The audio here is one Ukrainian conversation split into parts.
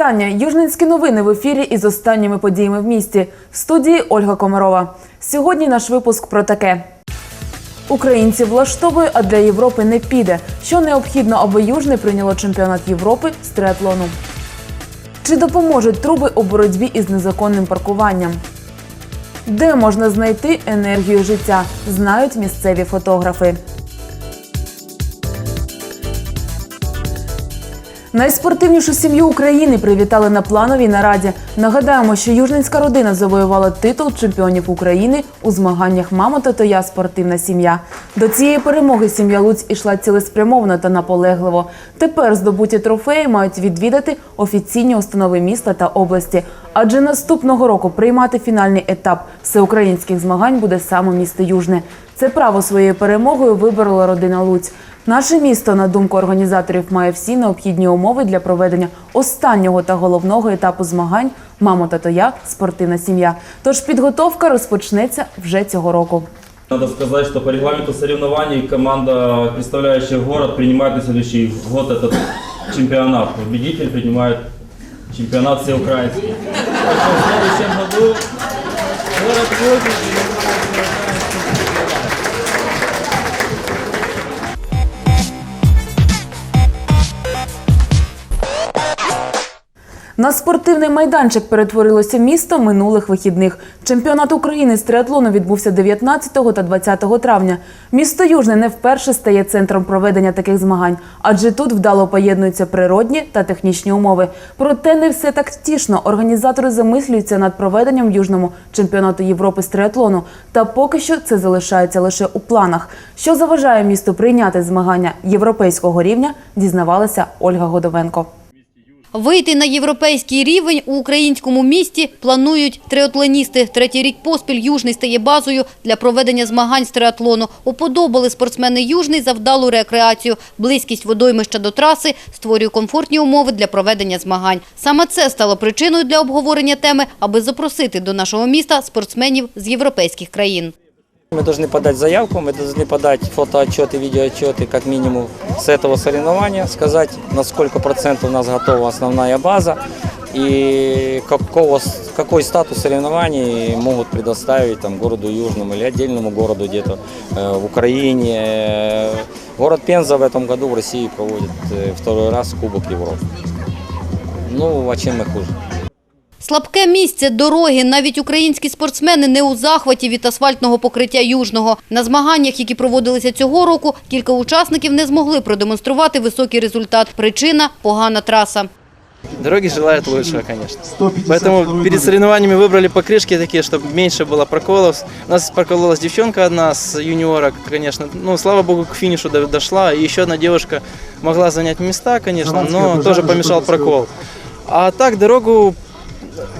Вітання. Южненські новини в ефірі із останніми подіями в місті. В студії Ольга Комарова. Сьогодні наш випуск про таке. Українці влаштовує, а для Європи не піде. Що необхідно, аби Южне прийняло чемпіонат Європи з триатлону? Чи допоможуть труби у боротьбі із незаконним паркуванням? Де можна знайти енергію життя? Знають місцеві фотографи. Найспортивнішу сім'ю України привітали на плановій нараді. Нагадаємо, що южненська родина завоювала титул чемпіонів України у змаганнях Мамо та я спортивна сім'я. До цієї перемоги сім'я Луць ішла цілеспрямовано та наполегливо. Тепер здобуті трофеї мають відвідати офіційні установи міста та області. Адже наступного року приймати фінальний етап всеукраїнських змагань буде саме місто Южне. Це право своєю перемогою виборола родина Луць. Наше місто, на думку організаторів, має всі необхідні умови для проведення останнього та головного етапу змагань Мамо та я спортивна сім'я. Тож підготовка розпочнеться вже цього року. Надо сказать, что по регламенту соревнований команда, представляющая город, принимает на следующий год этот чемпионат. Победитель принимает чемпионат всеукраинский. Так в следующем году город Южный На спортивний майданчик перетворилося місто минулих вихідних. Чемпіонат України з триатлону відбувся 19 та 20 травня. Місто Южне не вперше стає центром проведення таких змагань, адже тут вдало поєднуються природні та технічні умови. Проте не все так втішно. Організатори замислюються над проведенням в Южному чемпіонату Європи з триатлону. Та поки що це залишається лише у планах. Що заважає місту прийняти змагання європейського рівня, дізнавалася Ольга Годовенко. Вийти на європейський рівень у українському місті планують триатлоністи. Третій рік поспіль Южний стає базою для проведення змагань з триатлону. Уподобали спортсмени Южний за вдалу рекреацію. Близькість водоймища до траси створює комфортні умови для проведення змагань. Саме це стало причиною для обговорення теми, аби запросити до нашого міста спортсменів з європейських країн. Мы должны подать заявку, мы должны подать фотоотчеты, видеоотчеты как минимум с этого соревнования, сказать, на сколько процентов у нас готова основная база и какого, какой статус соревнований могут предоставить там, городу Южному или отдельному городу где-то э, в Украине. Город Пенза в этом году в России проводит э, второй раз Кубок Европы. Ну, а чем мы хуже? Слабке місце, дороги, навіть українські спортсмени не у захваті від асфальтного покриття Южного. На змаганнях, які проводилися цього року, кілька учасників не змогли продемонструвати високий результат. Причина – погана траса. Дороги желают лучшего, конечно. Поэтому перед соревнованиями выбрали покрышки такие, чтобы меньше было проколов. У нас прокололась девчонка одна с юниора, конечно. Ну, слава богу, к финишу до- дошла. И еще одна девушка могла занять места, конечно, но тоже помешал прокол. А так дорогу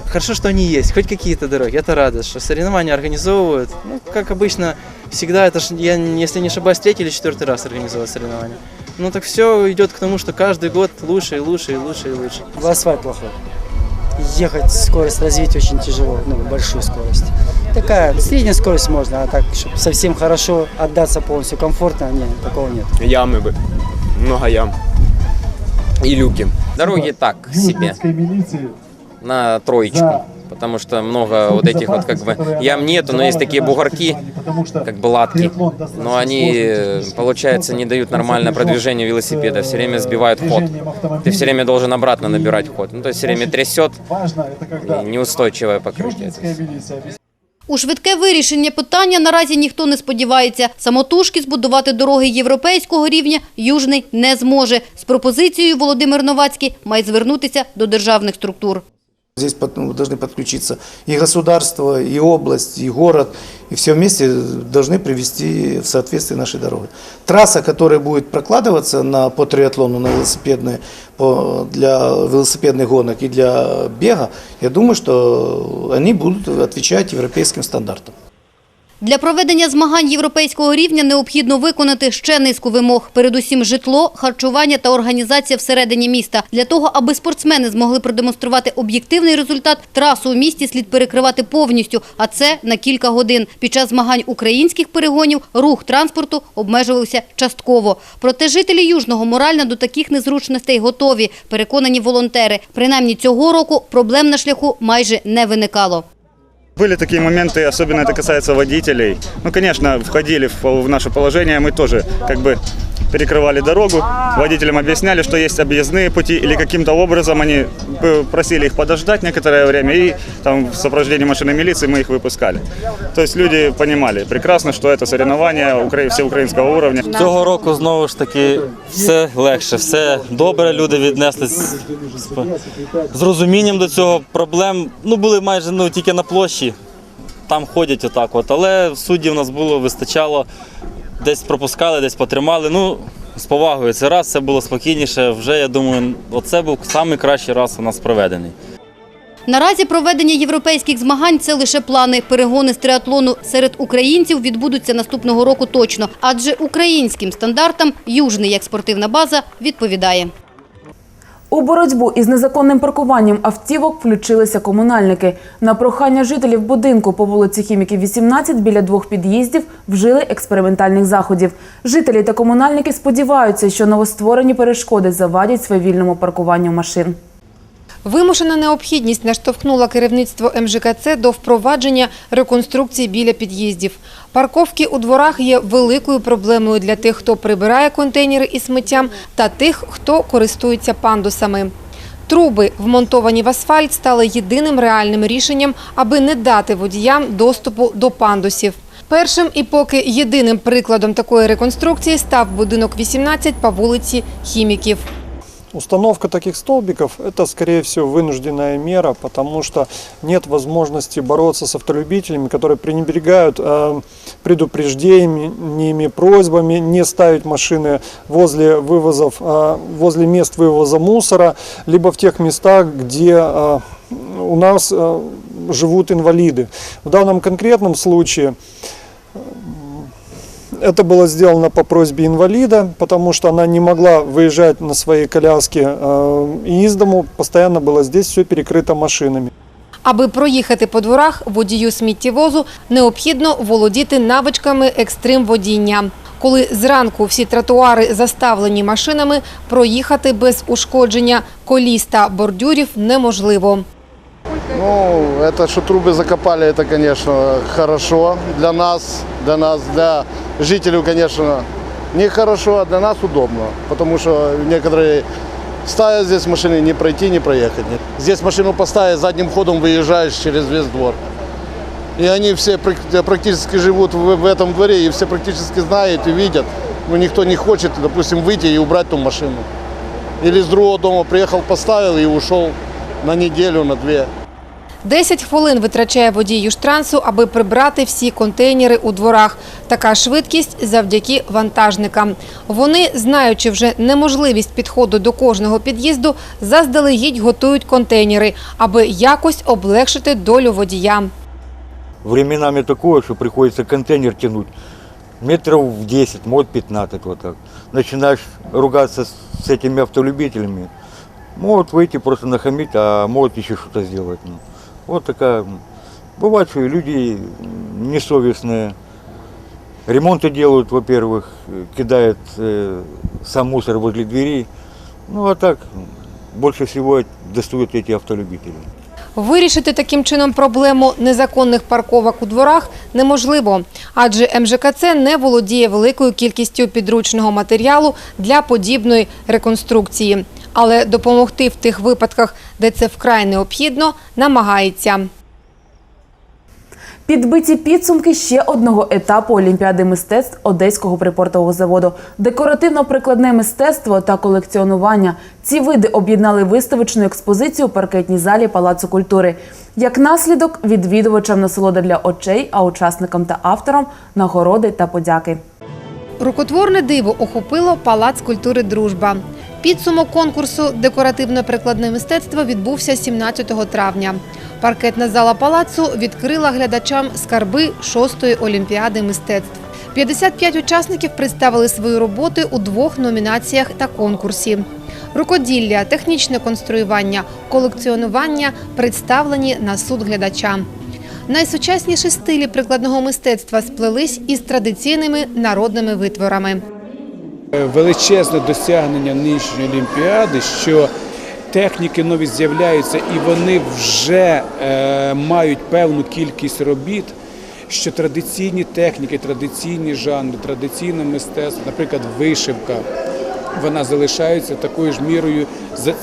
Хорошо, что они есть, хоть какие-то дороги, это радость, что соревнования организовывают. Ну, как обычно, всегда, это ж, я, если не ошибаюсь, третий или четвертый раз организовывают соревнования. Ну, так все идет к тому, что каждый год лучше и лучше и лучше и лучше. Асфальт плохой. Ехать скорость развить очень тяжело, ну, большую скорость. Такая средняя скорость можно, а так, чтобы совсем хорошо отдаться полностью комфортно, нет, такого нет. Ямы бы. Много ям. И люки. Дороги так себе. На троечку. Потому что много вот этих вот как бы ям нету, но есть такие бугорки, как бы латки. Но они, э, получается, не дают нормальное продвижение велосипеда, все время сбивают ход. Ты все время должен обратно набирать ход. Ну, то есть все время трясет, и неустойчивое покрытие. У швидке вирішення питання наразі ніхто не сподівається. Самотужки збудувати дороги європейського рівня Южний не зможе. З пропозицією Володимир Новацький має звернутися до державних структур. Здесь под- ну, должны подключиться и государство, и область, и город, и все вместе должны привести в соответствие наши дороги. Трасса, которая будет прокладываться на, по триатлону на велосипедные, по, для велосипедных гонок и для бега, я думаю, что они будут отвечать европейским стандартам. Для проведення змагань європейського рівня необхідно виконати ще низку вимог. Передусім житло, харчування та організація всередині міста. Для того, аби спортсмени змогли продемонструвати об'єктивний результат, трасу у місті слід перекривати повністю, а це на кілька годин. Під час змагань українських перегонів рух транспорту обмежувався частково. Проте жителі Южного морально до таких незручностей готові, переконані волонтери. Принаймні цього року проблем на шляху майже не виникало. Были такие моменты, особенно это касается водителей. Ну, конечно, входили в, в наше положение, мы тоже как бы перекрывали дорогу, водителям объясняли, что есть объездные пути, или каким-то образом они э, просили их подождать некоторое время, и там в сопровождении машины милиции мы их выпускали. То есть люди понимали прекрасно, что это соревнования укра- всеукраинского уровня. Цього року знову ж таки все легше, все добре. Люди віднеслись з, з розумінням до цього. Проблем ну були майже ну тільки на площі. Там ходять отак, от. Але суддів у нас було, вистачало. Десь пропускали, десь потримали. Ну, з повагою. Це раз це було спокійніше. Вже я думаю, оце був найкращий раз у нас проведений. Наразі проведення європейських змагань – це лише плани. Перегони з триатлону серед українців відбудуться наступного року точно. Адже українським стандартам Южний як спортивна база відповідає. У боротьбу із незаконним паркуванням автівок включилися комунальники. На прохання жителів будинку по вулиці Хіміків 18 біля двох під'їздів вжили експериментальних заходів. Жителі та комунальники сподіваються, що новостворені перешкоди завадять свавільному паркуванню машин. Вимушена необхідність наштовхнула керівництво МЖКЦ до впровадження реконструкції біля під'їздів. Парковки у дворах є великою проблемою для тих, хто прибирає контейнери із сміттям, та тих, хто користується пандусами. Труби, вмонтовані в асфальт, стали єдиним реальним рішенням, аби не дати водіям доступу до пандусів. Першим і поки єдиним прикладом такої реконструкції став будинок 18 по вулиці Хіміків. Установка таких столбиков – это, скорее всего, вынужденная мера, потому что нет возможности бороться с автолюбителями, которые пренебрегают э, предупреждениями, просьбами не ставить машины возле вывозов, э, возле мест вывоза мусора, либо в тех местах, где э, у нас э, живут инвалиды. В данном конкретном случае это было сделано по просьбе инвалида, потому что она не могла выезжать на своей коляске э, и из дому, постоянно было здесь все перекрыто машинами. Аби проїхати по дворах водію сміттєвозу, необхідно володіти навичками екстрим-водіння. Коли зранку всі тротуари заставлені машинами, проїхати без ушкодження коліс та бордюрів неможливо. Ну, это что трубы закопали, это, конечно, хорошо для нас, для нас, для жителей, конечно, нехорошо, а для нас удобно, потому что некоторые ставят здесь машины, не пройти, не проехать. Здесь машину поставить, задним ходом выезжаешь через весь двор. И они все прак- практически живут в, в этом дворе, и все практически знают и видят. Но никто не хочет, допустим, выйти и убрать ту машину. Или с другого дома приехал, поставил и ушел на неделю, на две. 10 хвилин витрачає водій Южтрансу, аби прибрати всі контейнери у дворах. Така швидкість завдяки вантажникам. Вони, знаючи вже неможливість підходу до кожного під'їзду, заздалегідь готують контейнери, аби якось облегшити долю водія. Временами такое, что приходится контейнер тянуть метров в 10, может 15 вот так. Начинаешь ругаться с, с автолюбителями, могут выйти просто нахамить, а могут еще что-то сделать. ну. Вот такая. м, Бывает, что и люди м, несовестные. Ремонты делают, во-первых, э, кидают э, сам мусор возле дверей. Ну а так, м, больше всего достают эти автолюбители. Вирішити таким чином проблему незаконних парковок у дворах неможливо, адже МЖКЦ не володіє великою кількістю підручного матеріалу для подібної реконструкції. Але допомогти в тих випадках, де це вкрай необхідно, намагається. Підбиті підсумки ще одного етапу Олімпіади мистецтв Одеського припортового заводу. Декоративно-прикладне мистецтво та колекціонування. Ці види об'єднали виставочну експозицію у паркетній залі Палацу культури. Як наслідок, відвідувачам насолода для очей, а учасникам та авторам нагороди та подяки. Рукотворне диво охопило Палац культури Дружба. Підсумок конкурсу Декоративно-прикладне мистецтво відбувся 17 травня. Паркетна зала палацу відкрила глядачам скарби шостої олімпіади мистецтв. 55 учасників представили свої роботи у двох номінаціях та конкурсі. Рукоділля, технічне конструювання, колекціонування представлені на суд глядача. Найсучасніші стилі прикладного мистецтва сплелись із традиційними народними витворами. величезне досягнення нинішньої олімпіади, що техніки нові з'являються і вони вже е, мають певну кількість робіт. Що традиційні техніки, традиційні жанри, традиційне мистецтво, наприклад, вишивка, вона залишається такою ж мірою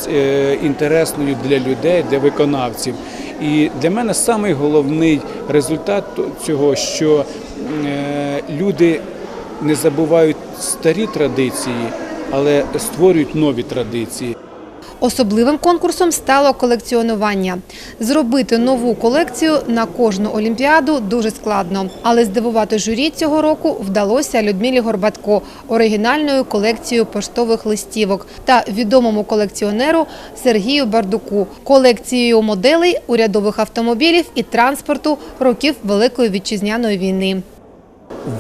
е, інтересною для людей, для виконавців. І для мене самий головний результат цього, що е, люди не забувають старі традиції, але створюють нові традиції. Особливим конкурсом стало колекціонування. Зробити нову колекцію на кожну олімпіаду дуже складно, але здивувати журі цього року вдалося Людмилі Горбатко оригінальною колекцією поштових листівок та відомому колекціонеру Сергію Бардуку колекцією моделей урядових автомобілів і транспорту років Великої вітчизняної війни.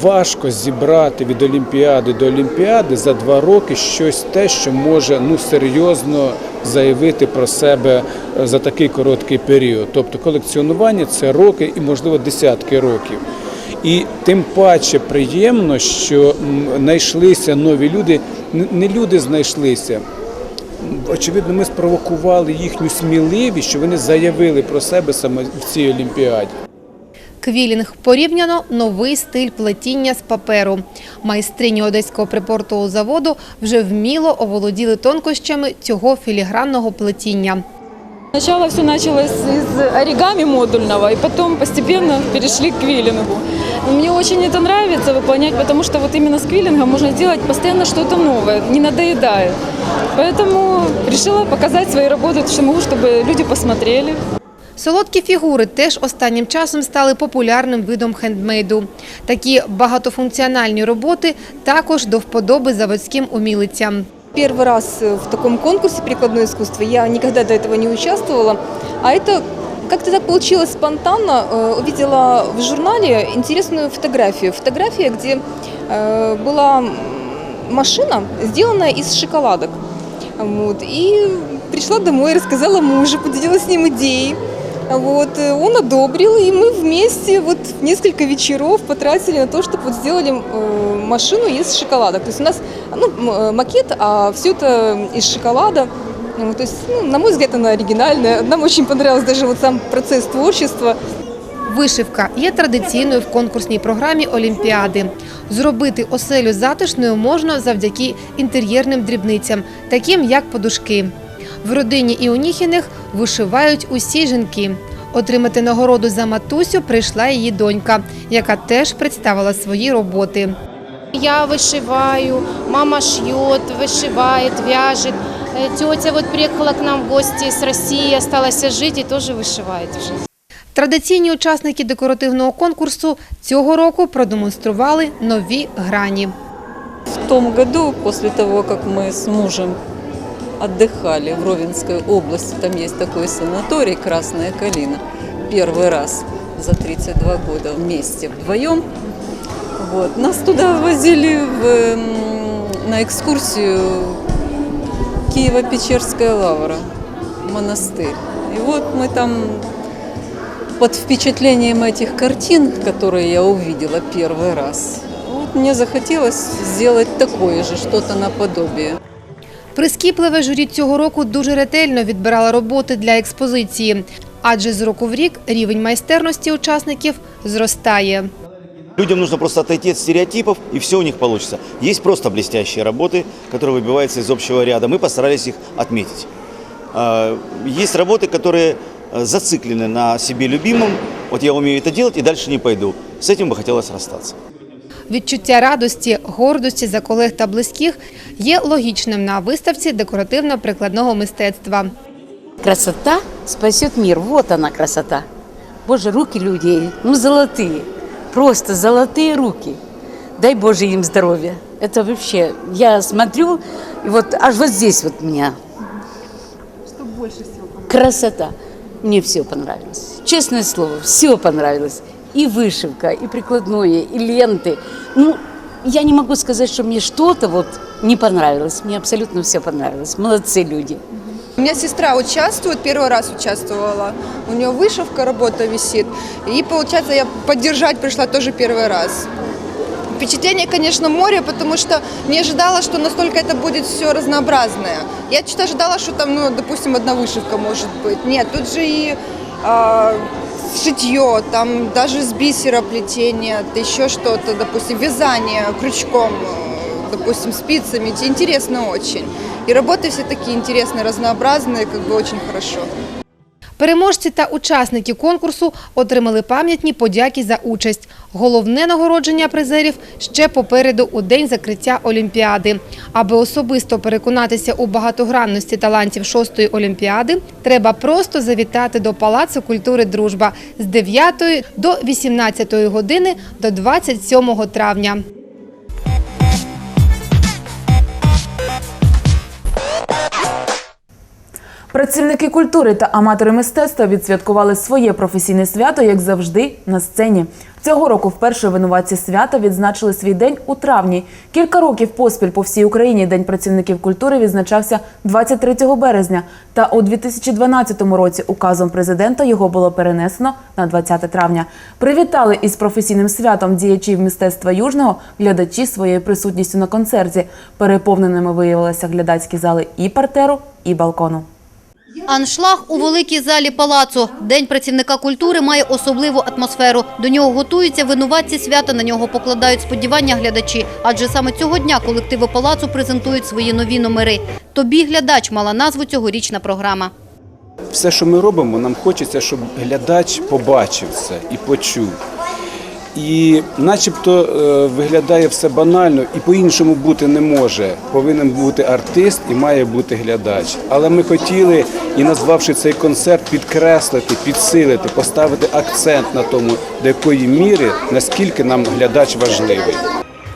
Важко зібрати від Олімпіади до Олімпіади за два роки щось те, що може ну серйозно заявити про себе е, за такий короткий період. Тобто колекціонування це роки і, можливо, десятки років. І тим паче приємно, що знайшлися нові люди. Не люди знайшлися. Очевидно, ми спровокували їхню сміливість, що вони заявили про себе саме в цій олімпіаді Квілінг порівняно новий стиль плетіння з паперу. Майстрині одеського припортового заводу вже вміло оволоділи тонкощами цього філігранного плетіння. Сначала все началось из оригами модульного, и потом постепенно перешли к квиллингу. Мне очень это нравится выполнять, потому что вот именно с квиллингом можно сделать постоянно что-то новое, не надоедая. Поэтому решила показать свои работы, что могу, чтобы люди посмотрели. Солодкі фігури теж останнім часом стали популярним видом хендмейду. Такі багатофункціональні роботи також до вподоби заводським умілицям. Первый раз в таком конкурсе прикладное искусство я никогда до этого не участвовала, а это как-то так получилось спонтанно. Э, Увидела в журнале интересную фотографию. Фотография, где э, была м, машина, сделанная из шоколадок. Вот. И пришла домой, рассказала мужу, поделилась с ним идеей. Вот, э, он одобрил, и мы вместе вот несколько вечеров потратили на то, чтобы вот сделали э, машину из шоколадок. То есть у нас ну, м- э, макет, а все это из шоколада. Ну, то есть, ну, на мой взгляд, она оригинальная. Нам очень понравился даже вот сам процесс творчества. Вишивка є традиційною в конкурсній програмі Олімпіади. Зробити оселю затишною можна завдяки інтер'єрним дрібницям, таким як подушки. В родині Іоніхіних вишивають усі жінки. Отримати нагороду за матусю прийшла її донька, яка теж представила свої роботи. Я вышиваю, мама шьет, вышивает, вяжет. Э, Тетя вот приехала к нам в гости с России, осталась жить и тоже вышивает уже. Традиційні учасники декоративного конкурсу цього року продемонстрували нові грані. В том году, после того, как мы с мужем отдыхали в Ровенской области, там есть такой санаторий «Красная калина», первый раз за 32 года вместе, вдвоем. Вот. Нас туда возили в, на экскурсию Киево-Печерская лавра, монастырь. И вот мы там под впечатлением этих картин, которые я увидела первый раз, вот мне захотелось сделать такое же, что-то наподобие. Прискіпливе журі цього року дуже ретельно відбирало роботи для експозиції, адже з року в рік рівень майстерності учасників зростає. Людям нужно просто отойти от стереотипов, и все у них получится. Есть просто блестящие работы, которые выбиваются из общего ряда. Мы постарались их отметить. А, Есть работы, которые э, зациклены на себе любимом. Вот я умею это делать и дальше не пойду. С этим бы хотелось расстаться. Відчуття радості, гордості за колег та близьких є логічним на виставці декоративно-прикладного мистецтва. Красота спасет мир. Вот она красота. Боже, руки людей, ну золотые. Просто золотые руки. дай Боже им здоровья. Это вообще, я смотрю, и вот аж вот здесь вот меня. Что больше всего Красота. Мне все понравилось. Честное слово, все понравилось. И вышивка, и прикладное, и ленты. Ну, я не могу сказать, что мне что-то вот не понравилось. Мне абсолютно все понравилось. Молодцы люди. У меня сестра участвует, первый раз участвовала. У нее вышивка, работа висит. И, получается, я поддержать пришла тоже первый раз. Впечатление, конечно, море, потому что не ожидала, что настолько это будет все разнообразное. Я что-то ожидала, что там, ну, допустим, одна вышивка может быть. Нет, тут же и а, шитье, там даже с бисера плетение, да еще что-то, допустим, вязание крючком, э, допустим, спицами. Это интересно очень. И работы все такие интересные, разнообразные, как бы очень хорошо. Переможці та учасники конкурсу отримали пам'ятні подяки за участь. Головне нагородження призерів ще попереду у день закриття Олімпіади. Аби особисто переконатися у багатогранності талантів шостої Олімпіади, треба просто завітати до Палацу культури Дружба з 9 до 18 години до 27 травня. Працівники культури та аматори мистецтва відсвяткували своє професійне свято, як завжди, на сцені. Цього року вперше винуватці свята відзначили свій день у травні. Кілька років поспіль по всій Україні День працівників культури відзначався 23 березня. Та у 2012 році указом президента його було перенесено на 20 травня. Привітали із професійним святом діячів мистецтва Южного глядачі своєю присутністю на концерті. Переповненими виявилися глядацькі зали і партеру, і балкону. Аншлаг у великій залі палацу. День працівника культури має особливу атмосферу. До нього готуються винуватці свята, на нього покладають сподівання глядачі. Адже саме цього дня колективи палацу презентують свої нові номери. Тобі глядач мала назву цьогорічна програма. Все, що ми робимо, нам хочеться, щоб глядач побачив це і почув. І начебто е, виглядає все банально і по-іншому бути не може. Повинен бути артист і має бути глядач. Але ми хотіли, і назвавши цей концерт, підкреслити, підсилити, поставити акцент на тому, до якої міри, наскільки нам глядач важливий.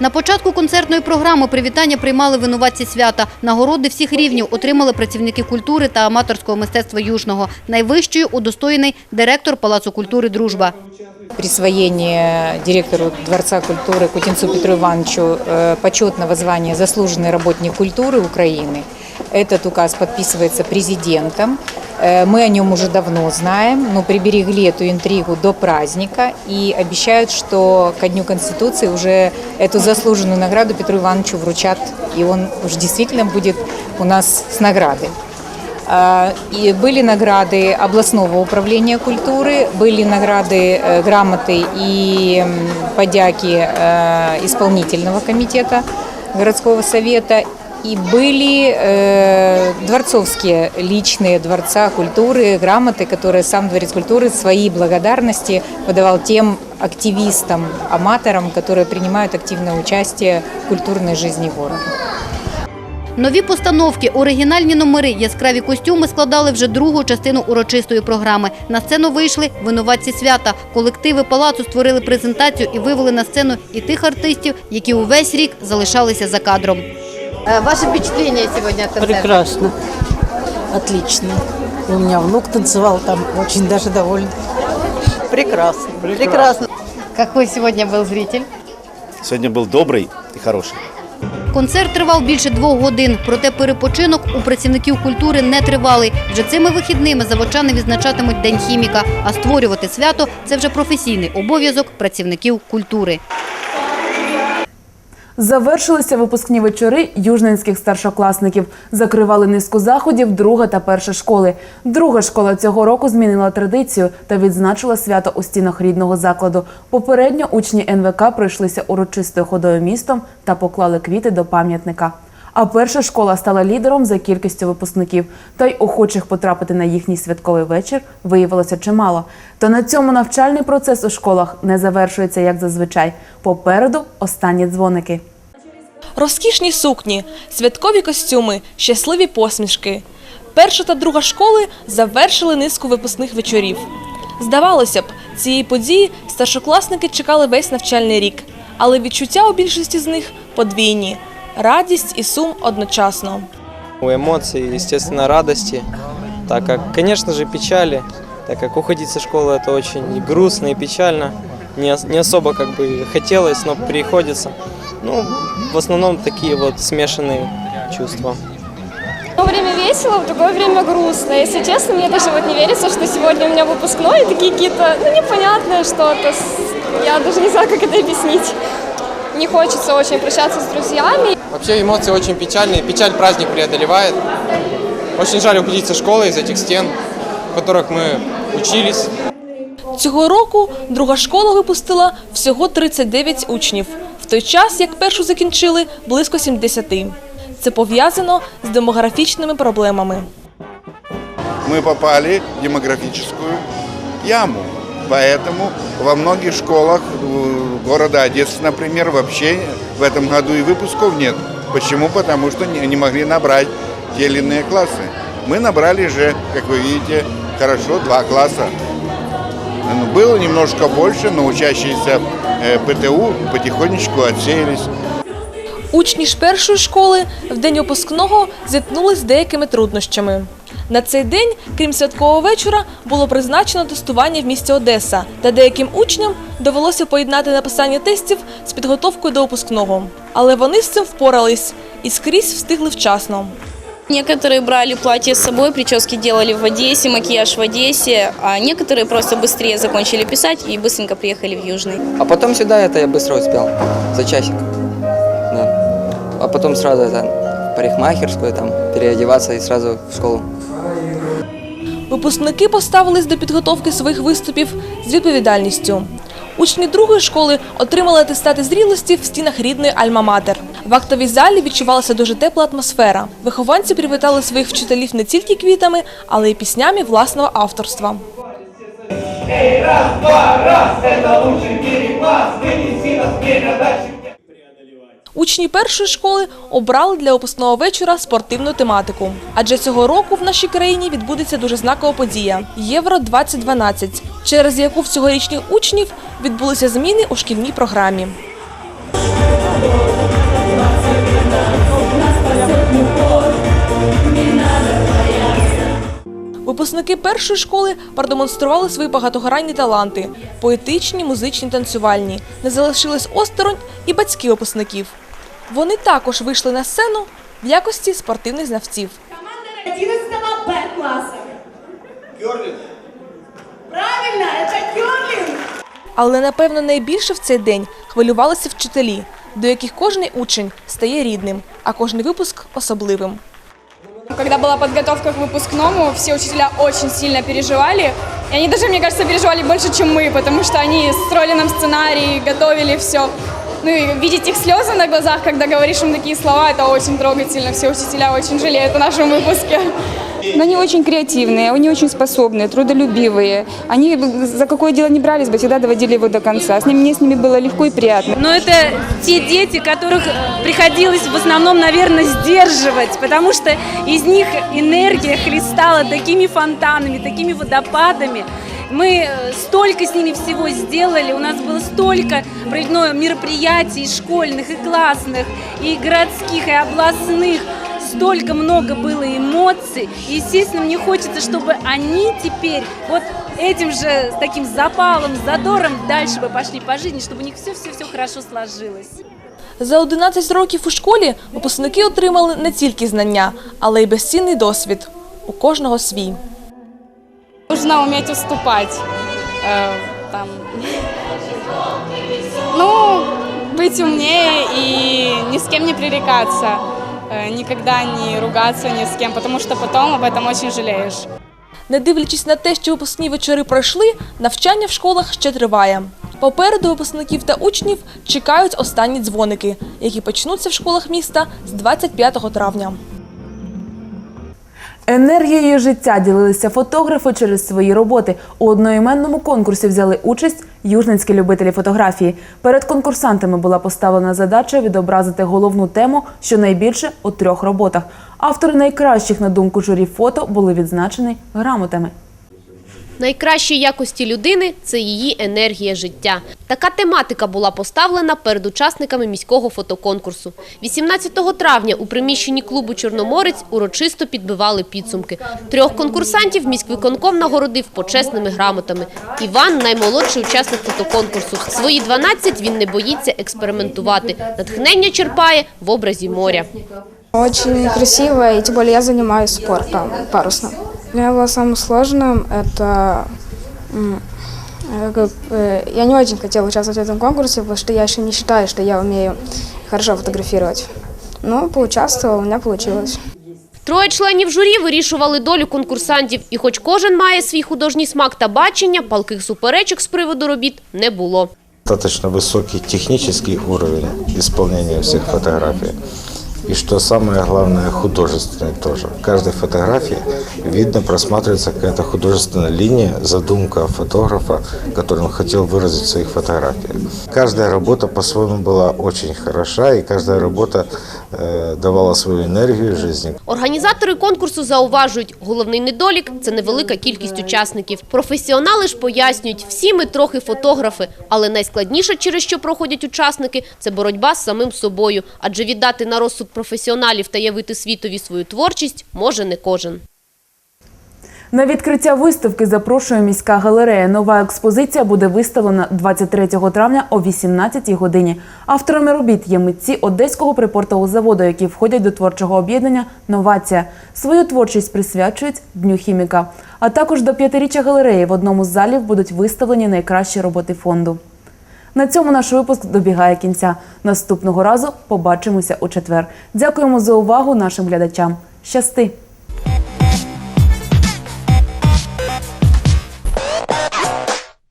На початку концертної програми привітання приймали винуватці свята. Нагороди всіх рівнів отримали працівники культури та аматорського мистецтва Южного. Найвищою удостоєний директор Палацу культури «Дружба». присвоение директору Дворца культуры Кутинцу Петру Ивановичу э, почетного звания «Заслуженный работник культуры Украины». Этот указ подписывается президентом. Э, Мы о нем уже давно знаем, но приберегли эту интригу до праздника и обещают, что ко Дню Конституции уже эту заслуженную награду Петру Ивановичу вручат, и он уже действительно будет у нас с наградой. А, И были награды областного управления культуры, были награды э, грамоты и подяки э, исполнительного комитета городского совета. И были э, дворцовские личные дворца культуры, грамоты, которые сам Дворец культуры свои благодарности выдавал тем активистам, аматорам, которые принимают активное участие в культурной жизни города. Нові постановки, оригінальні номери, яскраві костюми складали вже другу частину урочистої програми. На сцену вийшли винуватці свята. Колективи палацу створили презентацію і вивели на сцену і тих артистів, які увесь рік залишалися за кадром. Ваше впечатлення сьогодні від Прекрасно. Отлично. У меня внук танцевал там, очень даже доволен. Прекрасно. Прекрасно. Какой сьогодні був зритель? Сегодня был добрый и хороший. Концерт тривав більше двох годин, проте перепочинок у працівників культури не тривалий. Вже цими вихідними заводчани відзначатимуть День хіміка, а створювати свято – це вже професійний обов'язок працівників культури. Завершилися випускні вечори южненських старшокласників. Закривали низку заходів друга та перша школи. Друга школа цього року змінила традицію та відзначила свято у стінах рідного закладу. Попередньо учні НВК пройшлися урочистою ходою містом та поклали квіти до пам'ятника. А перша школа стала лідером за кількістю випускників, та й охочих потрапити на їхній святковий вечір виявилося чимало. Та на цьому навчальний процес у школах не завершується як зазвичай. Попереду останні дзвоники. Розкішні сукні, святкові костюми, щасливі посмішки. Перша та друга школи завершили низку випускних вечорів. Здавалося б, цієї події старшокласники чекали весь навчальний рік. Але відчуття у більшості з них подвійні радість і сум одночасно. Эмоции, естественно, радости, так как, конечно же, печали, так как уходить со школы это очень грустно и печально. Не, не особо как бы хотелось, но приходится. Ну, в основном такие вот смешанные чувства. В одно время весело, в другое время грустно. Если честно, мне даже вот не верится, что сегодня у меня выпускной, и такие какие-то, ну, непонятное что-то. С- Я даже не знаю, как это объяснить. Не хочется очень прощаться с друзьями. Вообще эмоции очень печальные. Печаль праздник преодолевает. Очень жаль уходить со школы из этих стен, в которых мы учились. Цього року друга школа випустила всього 39 учнів, в той час як першу закінчили близько 70. Це пов'язано з демографічними проблемами. мы попали в демографическую яму. Поэтому во многих школах э, города Одессы, например, вообще в этом году и выпусков нет. Почему? Потому что не не могли набрать те или иные классы. Мы набрали же, как вы видите, хорошо два класса. Ну, Было немножко больше, но учащиеся э, ПТУ потихонечку отсеялись. Учні ж першої школи в день випускного зіткнулись з деякими труднощами. На цей день, крім святкового вечора, було призначено тестування в місті Одеса, та деяким учням довелося поєднати написання тестів з підготовкою до випускного. Але вони з цим впорались і скрізь встигли вчасно. Некоторые брали платье с собой, прически делали в Одессе, макияж в Одессе, а некоторые просто быстрее закончили писать и быстренько приехали в Южный. А потом сюда это я быстро успел, за часик. Да. А потом сразу это в парикмахерскую, там, переодеваться и сразу в школу. Випускники поставились до підготовки своїх виступів з відповідальністю. Учні другої школи отримали атестати зрілості в стінах рідної Альма-Матер. В актовій залі відчувалася дуже тепла атмосфера. Вихованці привітали своїх вчителів не тільки квітами, але й піснями власного авторства. Учні першої школи обрали для випускного вечора спортивну тематику. Адже цього року в нашій країні відбудеться дуже знакова подія Євро 2012 через яку в цьогорічних учнів відбулися зміни у шкільній програмі. Випускники першої школи продемонстрували свої багатогранні таланти поетичні, музичні, танцювальні. Не залишились осторонь і батьки випускників. Вони також вийшли на сцену в якості спортивних знавців. 11 Б класса. Правильно, это керлинг. Але напевно найбільше в цей день хвилювалися вчителі, до яких кожен учень стає рідним, а кожен випуск особливим. Когда была подготовка к выпускному, все учителя очень сильно переживали. И они даже, мне кажется, переживали больше, чем мы, потому что они строили нам сценарий, готовили все. Ну и видеть их слезы на глазах, когда говоришь им такие слова, это очень трогательно. Все учителя очень жалеют о нашем выпуске. Но они очень креативные, они очень способные, трудолюбивые. Они бы за какое дело не брались бы, всегда доводили его до конца. С ними, мне с ними было легко и приятно. Но это те дети, которых приходилось в основном, наверное, сдерживать, потому что из них энергия хлестала такими фонтанами, такими водопадами. Мы э, столько с ними всего сделали, у нас было столько проведено мероприятий школьных и классных, и городских, и областных. Столько много было эмоций. И, естественно, мне хочется, чтобы они теперь вот этим же с таким запалом, задором дальше бы пошли по жизни, чтобы у них все-все-все хорошо сложилось. За 11 років у школі випускники отримали не тільки знання, але й безцінний досвід. У кожного свій. Нужно уметь уступать. Э, там. Ну, быть умнее и ни с кем не пререкаться. Э, никогда не ругаться ни с кем, потому что потом об этом очень жалеешь. Не дивлячись на те, що випускні вечори пройшли, навчання в школах ще триває. Попереду випускників та учнів чекають останні дзвоники, які почнуться в школах міста з 25 травня. Енергією життя ділилися фотографи через свої роботи. У одноіменному конкурсі взяли участь южненські любителі фотографії. Перед конкурсантами була поставлена задача відобразити головну тему щонайбільше у трьох роботах. Автори найкращих, на думку журі фото, були відзначені грамотами. Найкращі якості людини це її енергія життя. Така тематика була поставлена перед учасниками міського фотоконкурсу. 18 травня у приміщенні клубу Чорноморець урочисто підбивали підсумки. Трьох конкурсантів міськвиконком нагородив почесними грамотами. Іван наймолодший учасник фотоконкурсу. Свої 12 він не боїться експериментувати. Натхнення черпає в образі моря. Очень красиво, и тем более я занимаюсь спортом парусным. Для меня было самым сложным это... м, э, как, э, Я не очень хотела участвовать в этом конкурсе, потому что я еще не считаю, что я умею хорошо фотографировать. Но поучаствовала, у меня получилось. Троє членів журі вирішували долю конкурсантів. І хоч кожен має свій художній смак та бачення, палких суперечок з приводу робіт не було. достаточно высокий технический уровень исполнения всех фотографий. И что самое главное, художественный тоже. В каждой фотографии видно, просматривается какая-то художественная линия, задумка фотографа, которую он хотел выразить в своих фотографиях. Каждая работа по-своему была очень хороша, и каждая работа э, давала свою енергію житті. Організатори конкурсу зауважують, головний недолік – це невелика кількість учасників. Професіонали ж пояснюють, всі ми трохи фотографи, але найскладніше, через що проходять учасники – це боротьба з самим собою. Адже віддати на розсуд професіоналів та явити світові свою творчість може не кожен. На відкриття виставки запрошує міська галерея. Нова експозиція буде виставлена 23 травня о 18 годині. Авторами робіт є митці одеського припортового заводу, які входять до творчого об'єднання Новація. Свою творчість присвячують Дню хіміка. А також до п'ятиріччя галереї в одному з залів будуть виставлені найкращі роботи фонду. На цьому наш випуск добігає кінця. Наступного разу побачимося у четвер. Дякуємо за увагу нашим глядачам. Щасти!